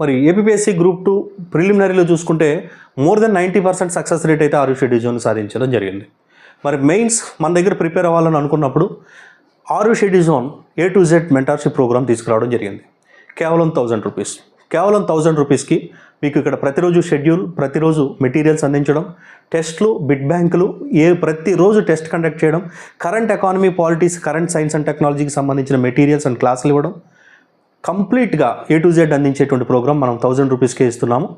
మరి APSC group two ప్రిలిమినరీలో చూసుకుంటే more than ninety percent success rate అయితే ఆరు డివిజన్ సాధించడం జరిగింది. మరి మెయిన్స్ మన దగ్గర ప్రిపేర్ అవ్వాలని అనుకున్నప్పుడు ఆరు schedule zone A to Z mentorship program తీసుకురావడం జరిగింది. కేవలం థౌజండ్ రూపీస్ కేవలం థౌజండ్ రూపీస్కి మీకు ఇక్కడ ప్రతిరోజు షెడ్యూల్ ప్రతిరోజు మెటీరియల్స్ అందించడం టెస్ట్లు బిడ్ బ్యాంకులు ఏ ప్రతిరోజు టెస్ట్ కండక్ట్ చేయడం current economy polities current science and టెక్నాలజీకి సంబంధించిన మెటీరియల్స్ అండ్ క్లాసులు ఇవ్వడం కంప్లీట్గా ఏ టు జెడ్ అందించేటువంటి ప్రోగ్రామ్ మనం థౌజండ్ రూపీస్కే ఇస్తున్నాము.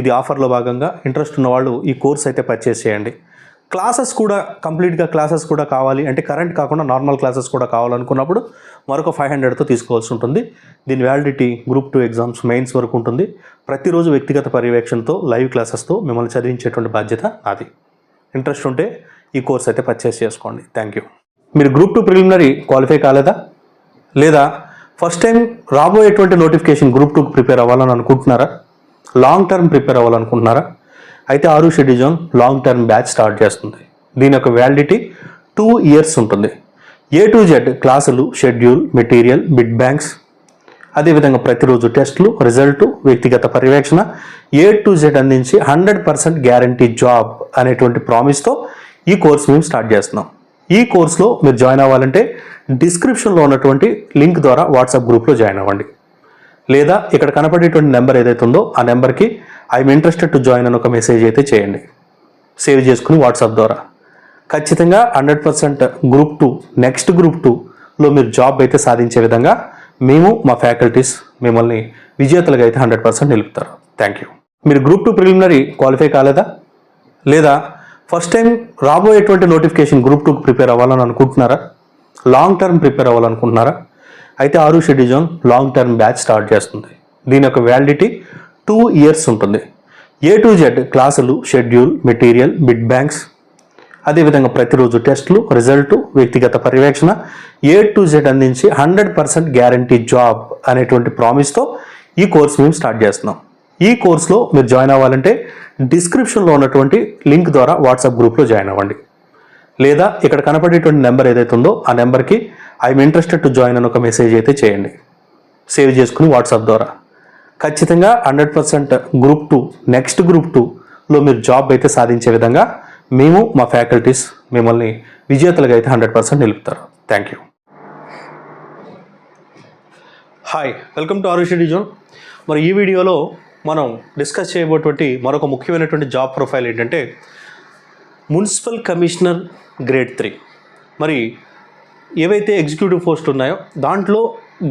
ఇది ఆఫర్లో భాగంగా ఇంట్రెస్ట్ ఉన్న వాళ్ళు ఈ కోర్స్ అయితే పర్చేస్ చేయండి. క్లాసెస్ కూడా కంప్లీట్గా క్లాసెస్ కూడా కావాలి. అంటే కరెంట్ కాకుండా నార్మల్ క్లాసెస్ కూడా కావాలనుకున్నప్పుడు మరొక ఫైవ్ హండ్రెడ్తో తీసుకోవాల్సి ఉంటుంది. దీని validity group two exams mains వరకు ఉంటుంది. ప్రతిరోజు వ్యక్తిగత పర్యవేక్షణతో లైవ్ క్లాసెస్తో మిమ్మల్ని చదివించేటువంటి బాధ్యత నాది. ఇంట్రెస్ట్ ఉంటే ఈ కోర్స్ అయితే పర్చేస్ చేసుకోండి. థ్యాంక్ యూ మీరు గ్రూప్ టూ ప్రిలిమినరీ క్వాలిఫై కాలేదా? లేదా ఫస్ట్ టైం రాబోయేటువంటి నోటిఫికేషన్ గ్రూప్ టూకి ప్రిపేర్ అవ్వాలని అనుకుంటున్నారా? లాంగ్ టర్మ్ ప్రిపేర్ అవ్వాలనుకుంటున్నారా? అయితే ఆరు షెడ్యూజోన్ లాంగ్ టర్మ్ బ్యాచ్ స్టార్ట్ చేస్తుంది. దీని యొక్క వ్యాలిడిటీ టూ ఇయర్స్ ఉంటుంది. ఏ టు జెడ్ క్లాసులు షెడ్యూల్ మెటీరియల్ బిడ్ బ్యాంక్స్ అదేవిధంగా ప్రతిరోజు టెస్టులు రిజల్ట్ వ్యక్తిగత పర్యవేక్షణ ఏ టు జెడ్ అందించి హండ్రెడ్ పర్సెంట్ గ్యారంటీ జాబ్ అనేటువంటి ప్రామిస్తో ఈ కోర్స్ మేము స్టార్ట్ చేస్తున్నాం. ఈ కోర్సులో మీరు జాయిన్ అవ్వాలంటే డిస్క్రిప్షన్లో ఉన్నటువంటి లింక్ ద్వారా వాట్సాప్ గ్రూప్లో జాయిన్ అవ్వండి. లేదా ఇక్కడ కనపడేటువంటి నెంబర్ ఏదైతే ఉందో ఆ నెంబర్కి ఐఎమ్ ఇంట్రెస్టెడ్ టు జాయిన్ అని ఒక మెసేజ్ అయితే చేయండి. సేవ్ చేసుకుని వాట్సాప్ ద్వారా. ఖచ్చితంగా hundred percent group two next group టూలో మీరు జాబ్ అయితే సాధించే విధంగా మేము మా ఫ్యాకల్టీస్ మిమ్మల్ని విజేతలుగా అయితే హండ్రెడ్ పర్సెంట్ నిలుపుతారు. Thank you. మీరు గ్రూప్ టూ ప్రిలిమినరీ క్వాలిఫై కాలేదా? లేదా ఫస్ట్ టైం రాబోయేటువంటి నోటిఫికేషన్ గ్రూప్ టూకి ప్రిపేర్ అవ్వాలని అనుకుంటున్నారా? లాంగ్ టర్మ్ ప్రిపేర్ అవ్వాలనుకుంటున్నారా? అయితే ఆరు షెడ్యూజోన్ లాంగ్ టర్మ్ బ్యాచ్ స్టార్ట్ చేస్తుంది. దీని యొక్క వ్యాలిడిటీ టూ ఇయర్స్ ఉంటుంది. ఏ టు జెడ్ క్లాసులు షెడ్యూల్ మెటీరియల్ బిడ్ బ్యాంక్స్ అదేవిధంగా ప్రతిరోజు టెస్టులు రిజల్ట్ వ్యక్తిగత పర్యవేక్షణ ఏ టు జెడ్ అందించి హండ్రెడ్ పర్సెంట్ గ్యారంటీ జాబ్ అనేటువంటి ప్రామిస్తో ఈ కోర్స్ మేము స్టార్ట్ చేస్తున్నాం. ఈ కోర్సులో మీరు జాయిన్ అవ్వాలంటే డిస్క్రిప్షన్లో ఉన్నటువంటి లింక్ ద్వారా వాట్సాప్ గ్రూప్లో జాయిన్ అవ్వండి. లేదా ఇక్కడ కనపడేటువంటి నెంబర్ ఏదైతే ఉందో ఆ నెంబర్కి ఐఎమ్ ఇంట్రెస్టెడ్ టు జాయిన్ అని ఒక మెసేజ్ అయితే చేయండి. సేవ్ చేసుకుని వాట్సాప్ ద్వారా. ఖచ్చితంగా hundred percent group two next group టూలో మీరు జాబ్ అయితే సాధించే విధంగా మేము మా ఫ్యాకల్టీస్ మిమ్మల్ని విజేతలుగా అయితే hundred percent నిలుపుతారు. Thank you. Hi welcome to Aarushi DZone మరి ఈ వీడియోలో మనం డిస్కస్ చేయబోటువంటి మరొక ముఖ్యమైనటువంటి జాబ్ ప్రొఫైల్ ఏంటంటే మున్సిపల్ కమిషనర్ గ్రేడ్ త్రీ మరి ఏవైతే ఎగ్జిక్యూటివ్ పోస్ట్ ఉన్నాయో దాంట్లో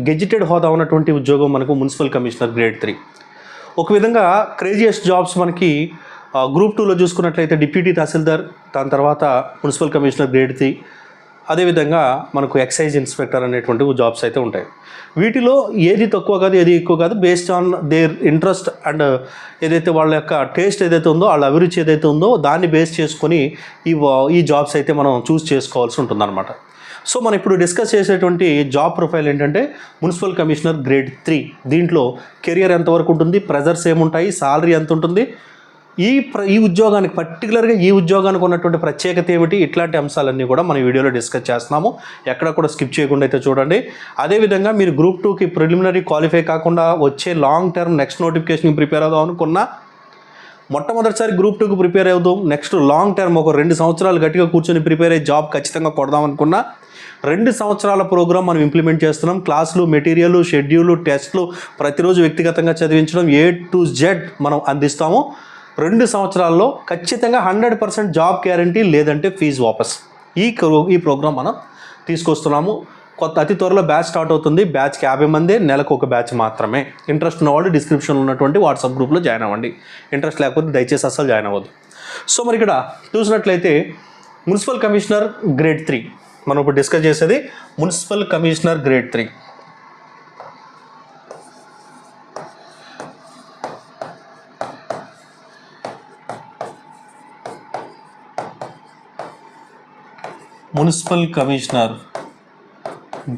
గెజిటెడ్ హోదా ఉన్నటువంటి ఉద్యోగం మనకు మున్సిపల్ కమిషనర్ గ్రేడ్ త్రీ ఒక విధంగా క్రేజియస్ట్ జాబ్స్ మనకి గ్రూప్ టూలో చూసుకున్నట్లయితే డిప్యూటీ తహసీల్దార్ దాని తర్వాత మున్సిపల్ కమిషనర్ గ్రేడ్ త్రీ అదేవిధంగా మనకు ఎక్సైజ్ ఇన్స్పెక్టర్ అనేటువంటి జాబ్స్ అయితే ఉంటాయి. వీటిలో ఏది తక్కువ కాదు ఏది ఎక్కువ కాదు based on their interest and ఏదైతే వాళ్ళ యొక్క టేస్ట్ ఏదైతే ఉందో వాళ్ళ అభిరుచి ఏదైతే ఉందో దాన్ని బేస్ చేసుకొని ఈ ఈ జాబ్స్ అయితే మనం చూస్ చేసుకోవాల్సి ఉంటుందన్నమాట. సో మనం ఇప్పుడు డిస్కస్ చేసేటువంటి జాబ్ ప్రొఫైల్ ఏంటంటే మున్సిపల్ కమిషనర్ గ్రేడ్ త్రీ దీంట్లో కెరియర్ ఎంతవరకు ఉంటుంది ప్రెజర్స్ ఏముంటాయి సాలరీ ఎంత ఉంటుంది ఈ ప్ర ఈ ఉద్యోగానికి పర్టికులర్గా ఈ ఉద్యోగానికి ఉన్నటువంటి ప్రత్యేకత ఏమిటి? ఇట్లాంటి అంశాలన్నీ కూడా మన వీడియోలో డిస్కస్ చేస్తున్నాము. ఎక్కడ కూడా స్కిప్ చేయకుండా అయితే చూడండి. అదేవిధంగా మీరు గ్రూప్ టూకి ప్రిలిమినరీ క్వాలిఫై కాకుండా వచ్చే లాంగ్ టర్మ్ నెక్స్ట్ నోటిఫికేషన్కి ప్రిపేర్ అవుదాం అనుకున్నా మొట్టమొదటిసారి గ్రూప్ టూకి ప్రిపేర్ అవుదాం. నెక్స్ట్ లాంగ్ టర్మ్ ఒక రెండు సంవత్సరాలు గట్టిగా కూర్చొని ప్రిపేర్ అయ్యి జాబ్ ఖచ్చితంగా కొడదాం అనుకున్నా రెండు సంవత్సరాల ప్రోగ్రామ్ మనం ఇంప్లిమెంట్ చేస్తున్నాం. క్లాసులు మెటీరియల్ షెడ్యూల్ టెస్ట్లు ప్రతిరోజు వ్యక్తిగతంగా చదివించడం ఏ టు జెడ్ మనం అందిస్తాము. రెండు సంవత్సరాల్లో ఖచ్చితంగా హండ్రెడ్ పర్సెంట్ జాబ్ గ్యారంటీ లేదంటే ఫీజు వాపస్. ఈ క్రో- ఈ ప్రోగ్రామ్ మనం తీసుకొస్తున్నాము. కొత్త అతి త్వరలో బ్యాచ్ స్టార్ట్ అవుతుంది. బ్యాచ్కి యాభై మంది నెలకు ఒక బ్యాచ్ మాత్రమే. ఇంట్రెస్ట్ ఉన్నవాళ్ళు డిస్క్రిప్షన్లో ఉన్నటువంటి వాట్సాప్ గ్రూప్లో జాయిన్ అవ్వండి. ఇంట్రెస్ట్ లేకపోతే దయచేసి అసలు జాయిన్ అవ్వద్దు. సో మరి ఇక్కడ చూసినట్లయితే మున్సిపల్ కమిషనర్ గ్రేడ్ త్రీ. మనం ఇప్పుడు డిస్కస్ చేసేది municipal commissioner grade three. Municipal commissioner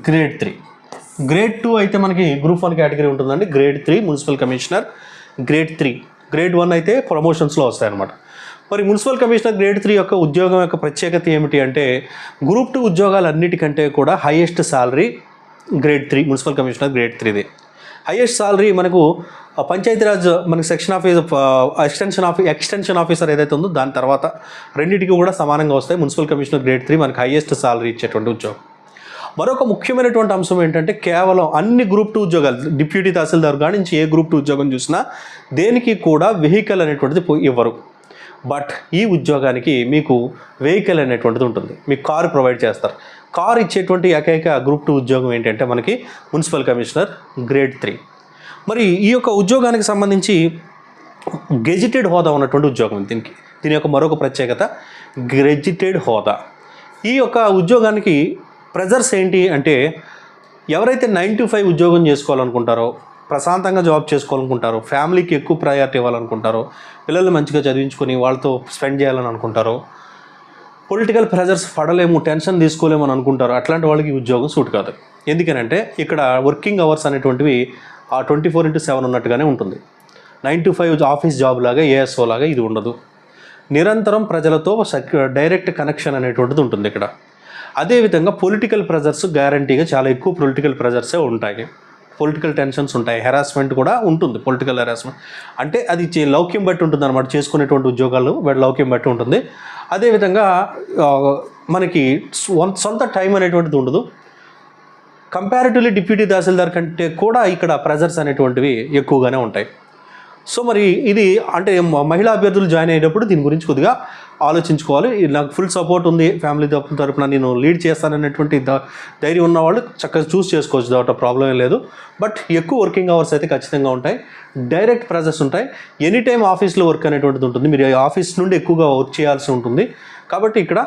grade three. Grade two అయితే మనకి గ్రూప్ వన్ కేటగిరీ ఉంటుందండి. Grade three municipal commissioner grade three. Grade one అయితే ప్రమోషన్స్లో వస్తాయన్నమాట. మరి మున్సిపల్ కమిషనర్ గ్రేడ్ త్రీ యొక్క ఉద్యోగం యొక్క ప్రత్యేకత ఏమిటి అంటే గ్రూప్ టూ ఉద్యోగాలన్నిటికంటే కూడా highest salary grade three municipal commissioner grade త్రీది. Highest salary మనకు పంచాయతీరాజ్ మనకి section office extension ఆఫీ extension officer ఏదైతే ఉందో దాని తర్వాత రెండింటికి కూడా సమానంగా వస్తాయి. మున్సిపల్ కమిషనర్ గ్రేడ్ త్రీ మనకి హైయెస్ట్ సాలరీ ఇచ్చేటువంటి ఉద్యోగం. మరొక ముఖ్యమైనటువంటి అంశం ఏంటంటే కేవలం అన్ని గ్రూప్ టూ ఉద్యోగాలు డిప్యూటీ తహసీల్దార్ కాడి నుంచి ఏ గ్రూప్ టూ ఉద్యోగం చూసినా దేనికి కూడా వెహికల్ అనేటువంటిది ఇవ్వరు. బట్ ఈ ఉద్యోగానికి మీకు వెహికల్ అనేటువంటిది ఉంటుంది. మీకు కారు ప్రొవైడ్ చేస్తారు. కారు ఇచ్చేటువంటి ఏకైక గ్రూప్ టూ ఉద్యోగం ఏంటంటే మనకి మున్సిపల్ కమిషనర్ గ్రేడ్ త్రీ. మరి ఈ యొక్క ఉద్యోగానికి సంబంధించి గెజిటెడ్ హోదా ఉన్నటువంటి ఉద్యోగం దీనికి. దీని యొక్క మరొక ప్రత్యేకత గెజిటెడ్ హోదా. ఈ యొక్క ఉద్యోగానికి ప్రెజర్స్ ఏంటి అంటే ఎవరైతే నైన్ టు ఫైవ్ ఉద్యోగం చేసుకోవాలనుకుంటారో ప్రశాంతంగా జాబ్ చేసుకోవాలనుకుంటారో ఫ్యామిలీకి ఎక్కువ ప్రయారిటీ ఇవ్వాలనుకుంటారో పిల్లల్ని మంచిగా చదివించుకొని వాళ్ళతో స్పెండ్ చేయాలని అనుకుంటారో పొలిటికల్ ప్రెజర్స్ పడలేము టెన్షన్ తీసుకోలేము అని అనుకుంటారు. అట్లాంటి వాళ్ళకి ఉద్యోగం సూట్ కాదు. ఎందుకనంటే ఇక్కడ వర్కింగ్ అవర్స్ అనేటువంటివి ఆ ట్వంటీ ఫోర్ ఇంటూ సెవెన్ ఉన్నట్టుగానే ఉంటుంది. Nine to five office job లాగా ఏఎస్ఓ లాగా ఇది ఉండదు. నిరంతరం ప్రజలతో డైరెక్ట్ కనెక్షన్ అనేటువంటిది ఉంటుంది ఇక్కడ. అదేవిధంగా పొలిటికల్ ప్రెజర్స్ గ్యారంటీగా చాలా ఎక్కువ పొలిటికల్ ప్రెజర్సే ఉంటాయి. పొలిటికల్ టెన్షన్స్ ఉంటాయి హెరాస్మెంట్ కూడా ఉంటుంది పొలిటికల్ హెరాస్మెంట్ అంటే అది లౌక్యం బట్టి ఉంటుంది అనమాట చేసుకునేటువంటి ఉద్యోగాలు వాటి లౌక్యం బట్టి ఉంటుంది. అదేవిధంగా మనకి సొంత టైం అనేటువంటిది ఉండదు. కంపారిటివ్లీ డిప్యూటీ తహసీల్దార్ కంటే కూడా ఇక్కడ ప్రెజర్స్ అనేటువంటివి ఎక్కువగానే ఉంటాయి. సో మరి ఇది అంటే మ- మహిళా అభ్యర్థులు జాయిన్ అయ్యేటప్పుడు దీని గురించి కొద్దిగా ఆలోచించుకోవాలి. ఇది నాకు ఫుల్ సపోర్ట్ ఉంది. ఫ్యామిలీ తరపు- తరపున నేను లీడ్ చేస్తాననేటువంటి ధైర్యం ఉన్న వాళ్ళు చక్కగా చూస్ చేసుకోవచ్చు. దాంట్లో ప్రాబ్లం ఏం లేదు. బట్ ఎక్కువ వర్కింగ్ అవర్స్ అయితే ఖచ్చితంగా ఉంటాయి. డైరెక్ట్ ప్రాసెస్ ఉంటాయి. ఎనీ టైం ఆఫీస్లో వర్క్ అనేటువంటిది ఉంటుంది. మీరు ఆఫీస్ నుండి ఎక్కువగా వర్క్ చేయాల్సి ఉంటుంది. కాబట్టి ఇక్కడ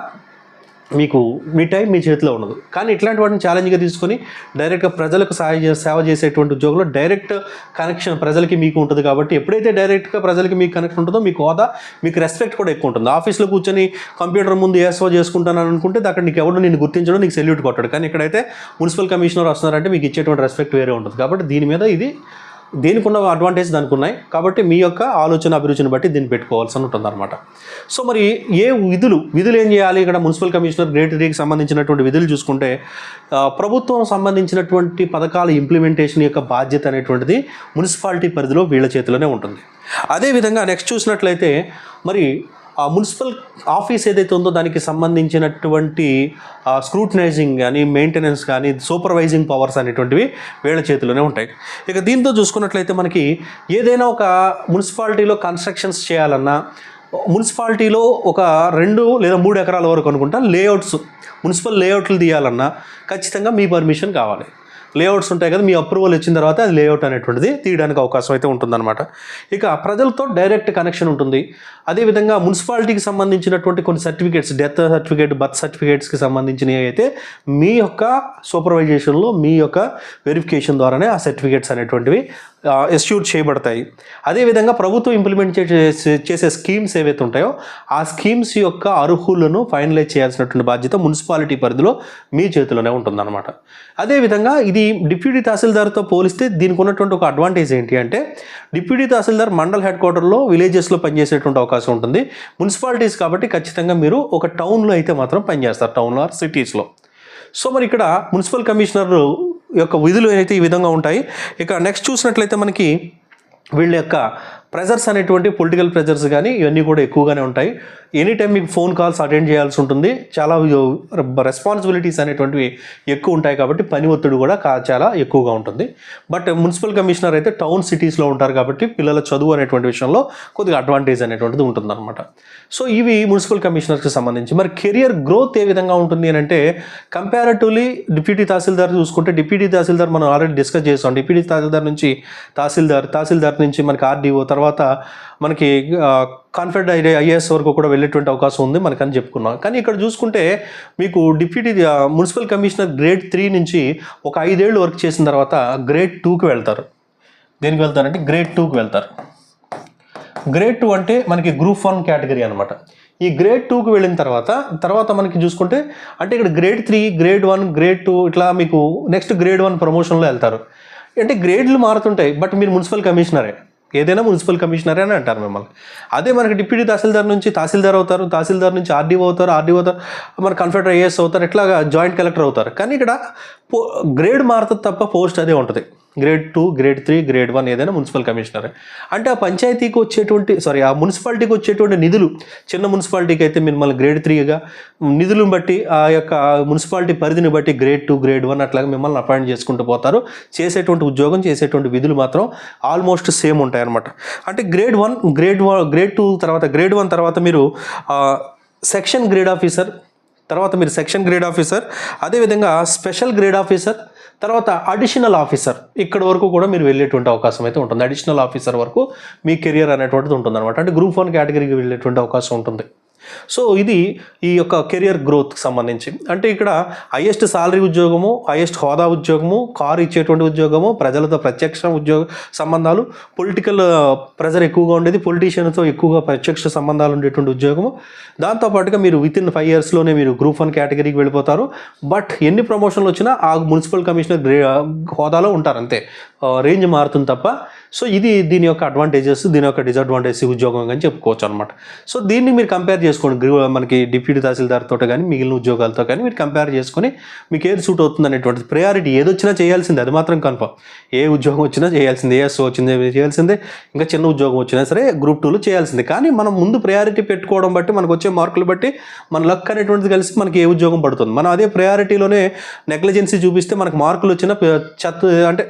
మీకు మీ టైం మీ చేతిలో ఉండదు. కానీ ఇట్లాంటి వాటిని ఛాలెంజ్గా తీసుకొని డైరెక్ట్గా ప్రజలకు సహాయ చే- సేవ చేసేటువంటి ఉద్యోగంలో డైరెక్ట్ కనెక్షన్ ప్రజలకి మీకు ఉంటుంది కాబట్టి ఎప్పుడైతే డైరెక్ట్గా ప్రజలకి మీకు కనెక్షన్ ఉంటుందో మీకు హోదా మీకు రెస్పెక్ట్ కూడా ఎక్కువ ఉంటుంది. ఆఫీస్లో కూర్చొని కంప్యూటర్ ముందు ఏసో చేసుకుంటాను అనుకుంటే అక్కడ నీకు ఎవరు నేను గుర్తించడం నీకు సెల్యూట్ కొట్టాడు. కానీ ఇక్కడైతే మున్సిపల్ కమిషనర్ వస్తున్నారంటే మీకు ఇచ్చేటువంటి రెస్పెక్ట్ వేరే ఉంటుంది. కాబట్టి దీని మీద ఇది దేనికి ఉన్న అడ్వాంటేజ్ దానికి ఉన్నాయి కాబట్టి మీ యొక్క ఆలోచన అభిరుచిని బట్టి దీన్ని పెట్టుకోవాల్సి ఉంటుంది అనమాట సో మరి ఏ విధులు విధులు ఏం చేయాలి? ఇక్కడ మున్సిపల్ కమిషనర్ గ్రేట్ త్రీకి సంబంధించినటువంటి విధులు చూసుకుంటే ప్రభుత్వం సంబంధించినటువంటి పథకాల ఇంప్లిమెంటేషన్ యొక్క బాధ్యత అనేటువంటిది మున్సిపాలిటీ పరిధిలో వీళ్ళ చేతిలోనే ఉంటుంది. అదేవిధంగా నెక్స్ట్ చూసినట్లయితే మరి మున్సిపల్ ఆఫీస్ ఏదైతే ఉందో దానికి సంబంధించినటువంటి స్క్రూటనైజింగ్ కానీ మెయింటెనెన్స్ కానీ సూపర్వైజింగ్ పవర్స్ అనేటువంటివి వీళ్ళ చేతిలోనే ఉంటాయి. ఇక దీంతో చూసుకున్నట్లయితే మనకి ఏదైనా ఒక మున్సిపాలిటీలో కన్స్ట్రక్షన్స్ చేయాలన్నా మున్సిపాలిటీలో ఒక రెండు లేదా మూడు ఎకరాల వరకు అనుకుంటా లేఅవుట్స్ మున్సిపల్ లేఅవుట్లు తీయాలన్నా ఖచ్చితంగా మీ పర్మిషన్ కావాలి. లేఅవుట్స్ ఉంటాయి కదా మీ అప్రూవల్ ఇచ్చిన తర్వాత అది లేఅవుట్ అనేటువంటిది తీయడానికి అవకాశం అయితే ఉంటుందన్నమాట. ఇక ప్రజలతో డైరెక్ట్ కనెక్షన్ ఉంటుంది. అదేవిధంగా మున్సిపాలిటీకి సంబంధించినటువంటి కొన్ని సర్టిఫికేట్స్ డెత్ సర్టిఫికేట్ బర్త్ సర్టిఫికేట్స్కి సంబంధించినవి అయితే మీ యొక్క సూపర్వైజేషన్లో మీ యొక్క వెరిఫికేషన్ ద్వారానే ఆ సర్టిఫికేట్స్ అనేటువంటివి ఎస్ట్యూట్ చేయబడతాయి. అదేవిధంగా ప్రభుత్వం ఇంప్లిమెంట్ చేసే చేసే స్కీమ్స్ ఏవైతే ఉంటాయో ఆ స్కీమ్స్ యొక్క అర్హులను ఫైనలైజ్ చేయాల్సినటువంటి బాధ్యత మున్సిపాలిటీ పరిధిలో మీ చేతిలోనే ఉంటుందన్నమాట. అదేవిధంగా ఇది డిప్యూటీ తహసీల్దార్తో పోలిస్తే దీనికి ఉన్నటువంటి ఒక అడ్వాంటేజ్ ఏంటి అంటే డిప్యూటీ తహసీల్దార్ మండల్ హెడ్ క్వార్టర్లో విలేజెస్లో పనిచేసేటువంటి అవకాశం ఉంటుంది. మున్సిపాలిటీస్ కాబట్టి ఖచ్చితంగా మీరు ఒక టౌన్లో అయితే మాత్రం పనిచేస్తారు టౌన్లో ఆర్ సిటీస్లో సో మరి ఇక్కడ మున్సిపల్ కమిషనర్ యొక్క విధులు అయితే ఈ విధంగా ఉంటాయి ఇక నెక్స్ట్ చూసినట్లయితే మనకి వీళ్ళ యొక్క ప్రెజర్స్ అనేటువంటి పొలిటికల్ ప్రెజర్స్ కానీ ఇవన్నీ కూడా ఎక్కువగానే ఉంటాయి. ఎనీ టైం మీకు ఫోన్ కాల్స్ అటెండ్ చేయాల్సి ఉంటుంది. చాలా రెస్పాన్సిబిలిటీస్ అనేటువంటివి ఎక్కువ ఉంటాయి కాబట్టి పని ఒత్తిడి కూడా చాలా ఎక్కువగా ఉంటుంది. బట్ మున్సిపల్ కమిషనర్ అయితే టౌన్ సిటీస్లో ఉంటారు కాబట్టి పిల్లల చదువు అనేటువంటి విషయంలో కొద్దిగా అడ్వాంటేజ్ అనేటువంటిది ఉంటుందన్నమాట. సో ఇవి మున్సిపల్ కమిషనర్కి సంబంధించి. మరి కెరియర్ గ్రోత్ ఏ విధంగా ఉంటుంది అని అంటే కంపారిటివ్లీ డిప్యూటీ తహసీల్దార్ చూసుకుంటే డిప్యూటీ తహసీల్దార్ మనం ఆల్రెడీ డిస్కస్ చేసాం. డిప్యూటీ తహసీల్దార్ నుంచి తహసీల్దార్ తహసీల్దార్ నుంచి మనకి ఆర్డీఓ తర్వాత తర్వాత మనకి కాన్ఫిడెంట్ అయ్యే ఐఏఎస్ వరకు కూడా వెళ్ళేటువంటి అవకాశం ఉంది మనకని చెప్పుకున్నాం. కానీ ఇక్కడ చూసుకుంటే మీకు deputy municipal commissioner grade three నుంచి ఒక ఐదేళ్ళు వర్క్ చేసిన తర్వాత గ్రేడ్ టూకి వెళ్తారు. దేనికి వెళ్తారంటే గ్రేడ్ టూకి వెళ్తారు. గ్రేడ్ టూ అంటే మనకి గ్రూప్ వన్ కేటగిరీ అనమాట ఈ గ్రేడ్ టూకి వెళ్ళిన తర్వాత తర్వాత మనకి చూసుకుంటే అంటే ఇక్కడ grade three grade one grade two ఇట్లా మీకు నెక్స్ట్ గ్రేడ్ వన్ ప్రమోషన్లో వెళ్తారు. అంటే గ్రేడ్లు మారుతుంటాయి బట్ మీరు మున్సిపల్ కమిషనరే. ఏదైనా మున్సిపల్ కమిషనరే అని అంటారు మిమ్మల్ని. అదే మనకి డిప్యూటీ తహసీల్దార్ నుంచి తహసీల్దార్ అవుతారు తహసీల్దార్ నుంచి ఆర్డీఓ అవుతారు ఆర్డీఓ అవుతారు మన కన్ఫెడర్ ఐఏఎస్ అవుతారు ఇట్లాగా జాయింట్ కలెక్టర్ అవుతారు. కానీ ఇక్కడ పో గ్రేడ్ మారుతుంది తప్ప పోస్ట్ అదే ఉంటుంది. Grade two grade three grade one ఏదైనా మున్సిపల్ కమిషనర్ అంటే ఆ పంచాయతీకి వచ్చేటువంటి సారీ ఆ మున్సిపాలిటీకి వచ్చేటువంటి నిధులు చిన్న మున్సిపాలిటీకి అయితే మిమ్మల్ని గ్రేడ్ త్రీగా నిధులను బట్టి ఆ యొక్క మున్సిపాలిటీ పరిధిని బట్టి గ్రేడ్ టూ గ్రేడ్ వన్ అట్లాగా మిమ్మల్ని అపాయింట్ చేసుకుంటూ పోతారు. చేసేటువంటి ఉద్యోగం చేసేటువంటి విధులు మాత్రం ఆల్మోస్ట్ సేమ్ ఉంటాయి అనమాట అంటే grade one grade one grade two తర్వాత గ్రేడ్ వన్ తర్వాత మీరు సెక్షన్ గ్రేడ్ ఆఫీసర్ తర్వాత మీరు సెక్షన్ గ్రేడ్ ఆఫీసర్ అదేవిధంగా స్పెషల్ గ్రేడ్ ఆఫీసర్ తర్వాత అడిషనల్ ఆఫీసర్ ఇక్కడ వరకు కూడా మీరు వెళ్ళేటువంటి అవకాశం అయితే ఉంటుంది. అడిషనల్ ఆఫీసర్ వరకు మీ కెరియర్ అనేటువంటిది ఉంటుంది అనమాట అంటే గ్రూప్ వన్ కేటగిరీకి వెళ్ళేటువంటి అవకాశం ఉంటుంది. సో ఇది ఈ యొక్క కెరియర్ గ్రోత్కి సంబంధించి. అంటే ఇక్కడ హైయెస్ట్ సాలరీ ఉద్యోగము హైయెస్ట్ హోదా ఉద్యోగము కారు ఇచ్చేటువంటి ఉద్యోగము ప్రజలతో ప్రత్యక్ష ఉద్యోగ సంబంధాలు పొలిటికల్ ప్రెజర్ uh, ఎక్కువగా ఉండేది పొలిటీషియన్తో ఎక్కువగా ప్రత్యక్ష సంబంధాలు ఉండేటువంటి ఉద్యోగము. దాంతోపాటుగా మీరు విత్ ఇన్ ఫైవ్ ఇయర్స్లోనే మీరు గ్రూప్ వన్ కేటగిరీకి వెళ్ళిపోతారు. బట్ ఎన్ని ప్రమోషన్లు వచ్చినా ఆ మున్సిపల్ కమిషనర్ uh, హోదాలో ఉంటారు అంతే. Uh, రేంజ్ మారుతుంది తప్ప సో ఇది దీని యొక్క అడ్వాంటేజెస్ దీని యొక్క డిసడ్వాంటేజెస్ ఉద్యోగం అని చెప్పుకోవచ్చు అనమాట సో దీన్ని మీరు కంపేర్ చేసుకోండి. గ్రీ- మనకి డిప్యూటీ తహసీల్దార్తో కానీ మిగిలిన ఉద్యోగాలతో కానీ మీరు కంపేర్ చేసుకొని మీకు ఏది సూట్ అవుతుంది అనేటువంటిది ప్రయారిటీ ఏదొచ్చినా చేయాల్సిందే అది మాత్రం కన్ఫర్మ్ ఏ ఉద్యోగం వచ్చినా చేయాల్సిందే ఏఎస్ వచ్చిందే చేయాల్సిందే ఇంకా చిన్న ఉద్యోగం వచ్చినా సరే గ్రూప్ టూలో చేయాల్సిందే. కానీ మనం ముందు ప్రయారిటీ పెట్టుకోవడం బట్టి మనకు వచ్చే మార్కులు బట్టి మన లక్ అనేటువంటిది కలిసి మనకి ఏ ఉద్యోగం పడుతుంది. మనం అదే ప్రయారిటీలోనే నెగ్లిజెన్సీ చూపిస్తే మనకు మార్కులు వచ్చిన చెత్త అంటే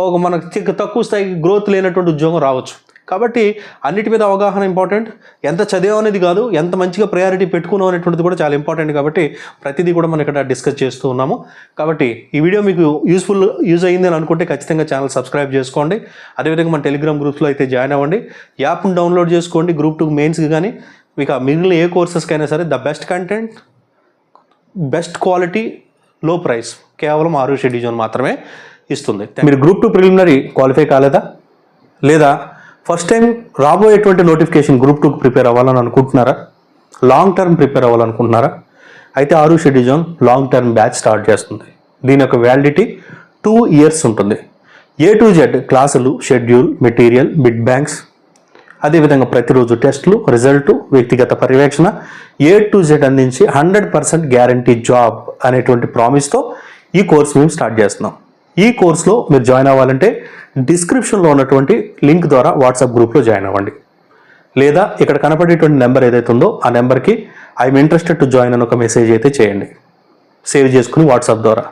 ఒక మనకు తక్కువ స్థాయి గ్రోత్ లేనటువంటి ఉద్యోగం రావచ్చు. కాబట్టి అన్నిటి మీద అవగాహన ఇంపార్టెంట్ ఎంత చదివాం అనేది కాదు ఎంత మంచిగా ప్రయారిటీ పెట్టుకున్నాం అనేటువంటిది కూడా చాలా ఇంపార్టెంట్ కాబట్టి ప్రతిదీ కూడా మనం ఇక్కడ డిస్కస్ చేస్తూ ఉన్నాము. కాబట్టి ఈ వీడియో మీకు యూస్ఫుల్ యూజ్ అయ్యింది అని అనుకుంటే ఖచ్చితంగా ఛానల్ సబ్స్క్రైబ్ చేసుకోండి. అదేవిధంగా మన టెలిగ్రామ్ గ్రూప్స్లో అయితే జాయిన్ అవ్వండి. యాప్ను డౌన్లోడ్ చేసుకోండి గ్రూప్ టూ మెయిన్స్కి కానీ. మీకు ఆ మిగిలిన ఏ కోర్సెస్కైనా సరే the best content best quality low price కేవలం ఆరు షెడ్యూజన్ మాత్రమే. ఇస్తుంది. మీరు గ్రూప్ టూ ప్రిలిమినరీ క్వాలిఫై కాలేదా? లేదా ఫస్ట్ టైం రాబోయేటువంటి నోటిఫికేషన్ గ్రూప్ టూకి ప్రిపేర్ అవ్వాలని అనుకుంటున్నారా? లాంగ్ టర్మ్ ప్రిపేర్ అవ్వాలనుకుంటున్నారా? అయితే ఆరు షెడ్యూజన్ లాంగ్ టర్మ్ బ్యాచ్ స్టార్ట్ చేస్తుంది. దీని యొక్క వ్యాలిడిటీ టూ ఇయర్స్ ఉంటుంది. ఏ టు జెడ్ క్లాసులు షెడ్యూల్ మెటీరియల్ బిడ్ బ్యాంక్స్ అదేవిధంగా ప్రతిరోజు టెస్టులు రిజల్ట్ వ్యక్తిగత పర్యవేక్షణ ఏ టు జెడ్ అందించి హండ్రెడ్ పర్సెంట్ గ్యారంటీ జాబ్ అనేటువంటి ప్రామిస్తో ఈ కోర్స్ మేము స్టార్ట్ చేస్తున్నాం. ఈ కోర్సులో మీరు జాయిన్ అవ్వాలంటే డిస్క్రిప్షన్లో ఉన్నటువంటి లింక్ ద్వారా వాట్సాప్ గ్రూప్లో జాయిన్ అవ్వండి. లేదా ఇక్కడ కనపడేటువంటి నెంబర్ ఏదైతే ఉందో ఆ నెంబర్కి ఐఎమ్ ఇంట్రెస్టెడ్ టు జాయిన్ అని ఒక మెసేజ్ అయితే చేయండి. సేవ్ చేసుకుని వాట్సాప్ ద్వారా.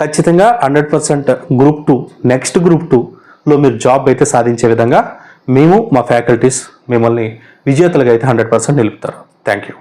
ఖచ్చితంగా hundred percent group two next group టూలో మీరు జాబ్ అయితే సాధించే విధంగా మేము మా ఫ్యాకల్టీస్ మిమ్మల్ని విజేతలుగా అయితే హండ్రెడ్ పర్సెంట్ నిలుపుతారు. Thank you.